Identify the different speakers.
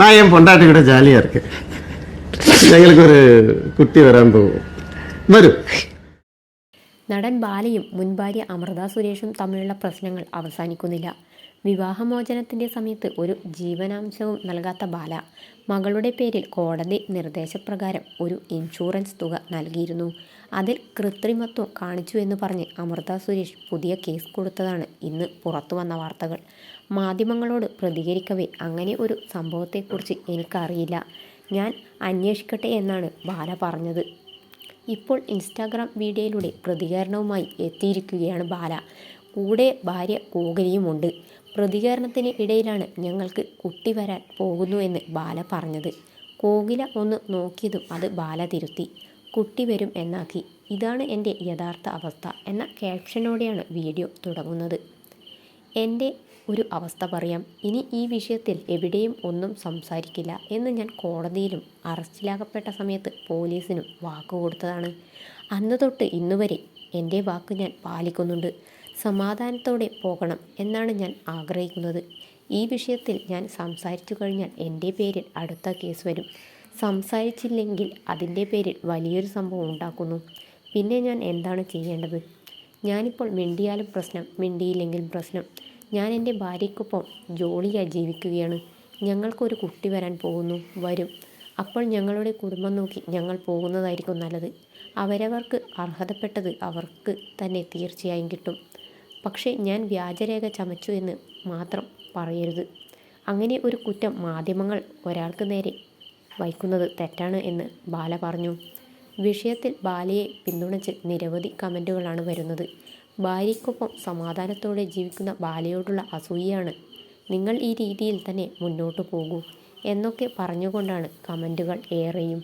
Speaker 1: நான் என் பொண்டாட்டி கூட ഞങ്ങൾക്കൊരു കുട്ടി വരാൻ പോകും വരും.
Speaker 2: നടൻ ബാലയും മുൻ ഭാര്യ അമൃത സുരേഷും തമ്മിലുള്ള പ്രശ്നങ്ങൾ അവസാനിക്കുന്നില്ല. വിവാഹമോചനത്തിന്റെ സമയത്ത് ഒരു ജീവനാംശവും നൽകാത്ത ബാല. മകളുടെ പേരിൽ കോടതി നിർദ്ദേശപ്രകാരം ഒരു ഇൻഷുറൻസ് തുക നൽകിയിരുന്നു. അതിൽ കൃത്രിമത്വം കാണിച്ചു എന്ന് പറഞ്ഞ് അമൃത സുരേഷ് പുതിയ കേസ് കൊടുത്തതാണ് ഇന്ന് പുറത്തു വന്ന വാർത്തകൾ. മാധ്യമങ്ങളോട് പ്രതികരിക്കവേ അങ്ങനെ ഒരു സംഭവത്തെക്കുറിച്ച് എനിക്കറിയില്ല. ഞാൻ അന്വേഷിക്കട്ടെ എന്നാണ് ബാല പറഞ്ഞത്. ഇപ്പോൾ ഇൻസ്റ്റാഗ്രാം വീഡിയോയിലൂടെ പ്രതികരണവുമായി എത്തിയിരിക്കുകയാണ് ബാല. കൂടെ ഭാര്യ പോകുകയുമുണ്ട് പ്രതികരണത്തിന് ഇടയിലാണ് ഞങ്ങൾക്ക് കുട്ടി വരാൻ പോകുന്നു എന്ന് ബാല പറഞ്ഞത്. കോകില ഒന്ന് നോക്കിയതും അത് ബാല തിരുത്തി. കുട്ടി വരും എന്നാക്കി. ഇതാണ് എന്റെ യഥാർത്ഥ അവസ്ഥ എന്ന ക്യാപ്ഷനോടെയാണ് വീഡിയോ തുടങ്ങുന്നത്. എന്റെ ഒരു അവസ്ഥ പറയാം. ഇനി ഈ വിഷയത്തിൽ എവിടെയും ഒന്നും സംസാരിക്കില്ല എന്ന് ഞാൻ കോടതിയിലും അറസ്റ്റിലാകപ്പെട്ട സമയത്ത് പോലീസിനും വാക്ക് കൊടുത്തതാണ്. അന്ന് തൊട്ട് ഇന്നുവരെ എന്റെ വാക്ക് ഞാൻ പാലിക്കുന്നുണ്ട്. സമാധാനത്തോടെ പോകണം എന്നാണ് ഞാൻ ആഗ്രഹിക്കുന്നത്. ഈ വിഷയത്തിൽ ഞാൻ സംസാരിച്ചു കഴിഞ്ഞാൽ എന്റെ പേരിൽ അടുത്ത കേസ് വരും. സംസാരിച്ചില്ലെങ്കിൽ അതിന്റെ പേരിൽ വലിയൊരു സംഭവം ഉണ്ടാക്കുന്നു. പിന്നെ ഞാൻ എന്താണ് ചെയ്യേണ്ടത്? ഞാനിപ്പോൾ മിണ്ടിയാലും പ്രശ്നം മിണ്ടിയില്ലെങ്കിലും പ്രശ്നം. ഞാൻ എന്റെ ഭാര്യയ്ക്കൊപ്പം ജോളിയായി ജീവിക്കുകയാണ്. ഞങ്ങൾക്കൊരു കുട്ടി വരാൻ പോകുന്നു വരും. അപ്പോൾ ഞങ്ങളുടെ കുടുംബം നോക്കി ഞങ്ങൾ പോകുന്നതായിരിക്കും നല്ലത്. അവരവർക്ക് അർഹതപ്പെട്ടത് അവർക്ക് തന്നെ തീർച്ചയായും കിട്ടും. പക്ഷേ ഞാൻ വ്യാജരേഖ ചമച്ചു എന്ന് മാത്രം പറയരുത്. അങ്ങനെ ഒരു കുറ്റം മാധ്യമങ്ങൾ ഒരാൾക്ക് നേരെ വയ്ക്കുന്നത് തെറ്റാണ് എന്ന് ബാല പറഞ്ഞു. വിഷയത്തിൽ ബാലയെ പിന്തുണച്ച് നിരവധി കമന്റുകളാണ് വരുന്നത്. ഭാര്യയ്ക്കൊപ്പം സമാധാനത്തോടെ ജീവിക്കുന്ന ബാലയോടുള്ള അസൂയയാണ് നിങ്ങൾ ഈ രീതിയിൽ തന്നെ മുന്നോട്ട് പോകൂ എന്നൊക്കെ പറഞ്ഞുകൊണ്ടാണ് കമന്റുകൾ ഏറെയും.